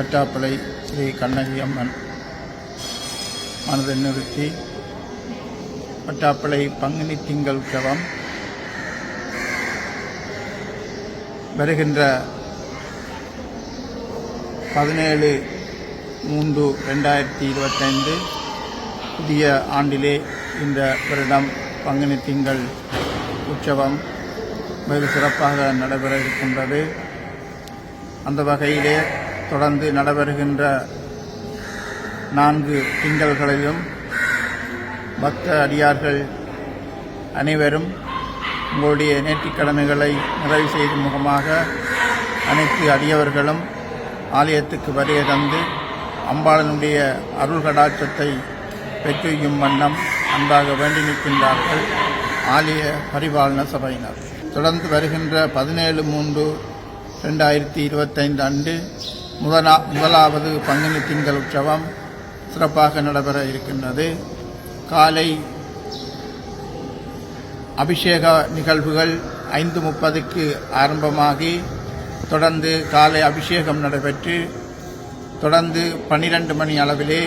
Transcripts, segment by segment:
பட்டாப்பிளை ஸ்ரீ கண்ணகி அம்மன். மனதை நிறுத்தி. பட்டாப்பிளை பங்குனி திங்கள் உற்சவம் வருகின்ற பதினேழு மூன்று ரெண்டாயிரத்தி இருபத்தைந்து புதிய ஆண்டிலே இந்த வருடம் பங்குனி திங்கள் உற்சவம் வெகு சிறப்பாக நடைபெற இருக்கின்றது. அந்த வகையிலே தொடர்ந்து நடைபெறுகின்ற நான்கு திங்கள்களிலும் பக்த அடியார்கள் அனைவரும் உங்களுடைய நேர்த்திக்கடமைகளை நிறைவு செய்யும் முகமாக அனைத்து அடியவர்களும் ஆலயத்துக்கு வருகை தந்து அம்பாளனுடைய அருள் கடாட்சத்தை பெற்றியும் வண்ணம் அன்பாக வேண்டி நிற்கின்றார்கள் ஆலய பரிபாலன சபையினர். தொடர்ந்து வருகின்ற பதினேழு மூன்று ரெண்டாயிரத்தி இருபத்தைந்து அன்று முதலா முதலாவது பங்குனி திங்கள் உற்சவம் சிறப்பாக நடைபெற இருக்கின்றது. காலை அபிஷேக நிகழ்வுகள் ஐந்து முப்பதுக்கு ஆரம்பமாகி தொடர்ந்து காலை அபிஷேகம் நடைபெற்று தொடர்ந்து பன்னிரண்டு மணி அளவிலே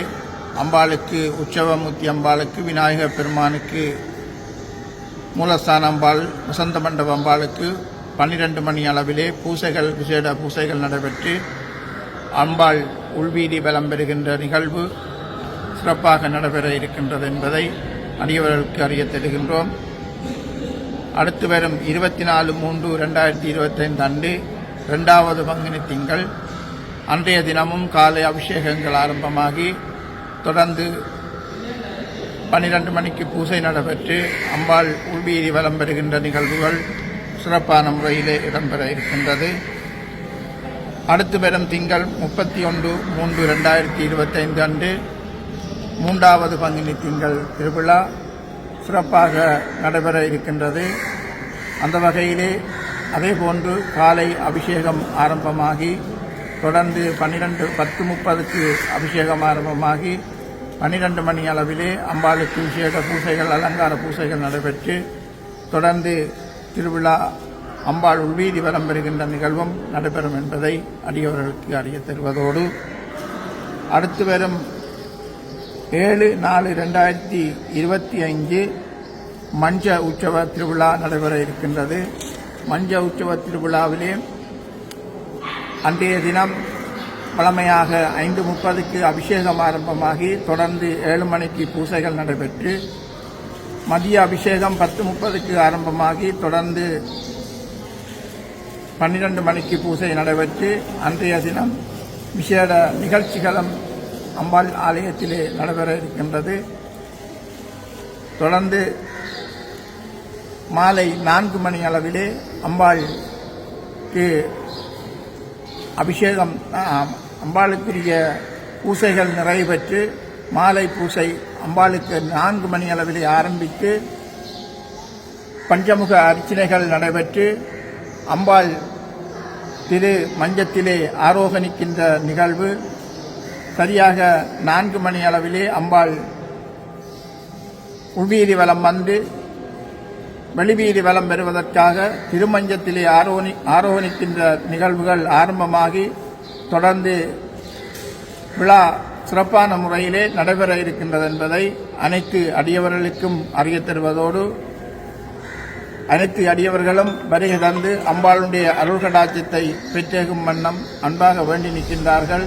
அம்பாளுக்கு உற்சவமூர்த்தி அம்பாளுக்கு விநாயகர் பெருமானுக்கு மூலஸ்தான அம்பாள் வசந்த மண்டப அம்பாளுக்கு பன்னிரண்டு மணி அளவிலே பூசைகள் விசேட பூசைகள் நடைபெற்று அம்பாள் உள்வீதி பலம் பெறுகின்ற நிகழ்வு சிறப்பாக நடைபெற இருக்கின்றது என்பதை அடியவர்களுக்கு அறிய தருகின்றோம். அடுத்து வரும் இருபத்தி நாலு மூன்று ரெண்டாயிரத்தி இருபத்தைந்து அன்று இரண்டாவது பங்குனி திங்கள். அன்றைய தினமும் காலை அபிஷேகங்கள் ஆரம்பமாகி தொடர்ந்து பன்னிரண்டு மணிக்கு பூசை நடைபெற்று அம்பாள் உள்வீதி வலம் பெறுகின்ற நிகழ்வுகள் சிறப்பான முறையிலே இடம்பெற இருக்கின்றது. அடுத்து வரும் திங்கள் முப்பத்தி ஒன்று மூன்று ரெண்டாயிரத்தி இருபத்தைந்து அன்று மூன்றாவது பங்குனி திங்கள் திருவிழா சிறப்பாக நடைபெற இருக்கின்றது. அந்த வகையிலே அதேபோன்று காலை அபிஷேகம் ஆரம்பமாகி தொடர்ந்து பன்னிரெண்டு பத்து முப்பதுக்கு அபிஷேகம் ஆரம்பமாகி பன்னிரெண்டு மணி அளவிலே அம்பாளுக்கு விசேட பூசைகள் அலங்கார பூசைகள் நடைபெற்று தொடர்ந்து திருவிழா அம்பாள் உள்வீதி வரம் பெறுகின்ற நிகழ்வும் நடைபெறும் என்பதை அடியவர்களுக்கு அறிய தருவதோடு அடுத்து வரும் ஏழு நாலு ரெண்டாயிரத்தி இருபத்தி ஐந்து மஞ்ச உற்சவ திருவிழா நடைபெற இருக்கின்றது. மஞ்ச உற்சவ திருவிழாவிலே அன்றைய தினம் பழமையாக ஐந்து முப்பதுக்கு அபிஷேகம் ஆரம்பமாகி தொடர்ந்து ஏழு மணிக்கு பூசைகள் நடைபெற்று மதிய அபிஷேகம் பத்து முப்பதுக்கு ஆரம்பமாகி தொடர்ந்து பன்னிரண்டு மணிக்கு பூசை நடைபெற்று அன்றைய தினம் விசேட நிகழ்ச்சிகளும் அம்பாள் ஆலயத்திலே நடைபெற இருக்கின்றது. தொடர்ந்து மாலை நான்கு மணி அளவிலே அம்பாளுக்கு அபிஷேகம் அம்பாளுக்குரிய பூசைகள் நிறைவேற்று மாலை பூசை அம்பாளுக்கு நான்கு மணி அளவிலே ஆரம்பித்து பஞ்சமுக அர்ச்சனைகள் நடைபெற்று அம்பாள் திரு மஞ்சத்திலே ஆரோகணிக்கின்ற நிகழ்வு. சரியாக நான்கு மணி அளவிலே அம்பாள் உள்வீதி வலம் வந்து வெளிவீதி வலம் பெறுவதற்காக திருமஞ்சத்திலே ஆரோனி ஆரோகணிக்கின்ற நிகழ்வுகள் ஆரம்பமாகி தொடர்ந்து விழா சிறப்பான முறையிலே நடைபெற இருக்கின்றது என்பதை அனைத்து அடியவர்களுக்கும் அறிய தருவதோடு அனைத்து அடியவர்களும் வருகை தந்து அம்பாளுடைய அருள்கடாட்சத்தை பெற்றேகும் வண்ணம் அன்பாக வேண்டி நிற்கின்றார்கள்.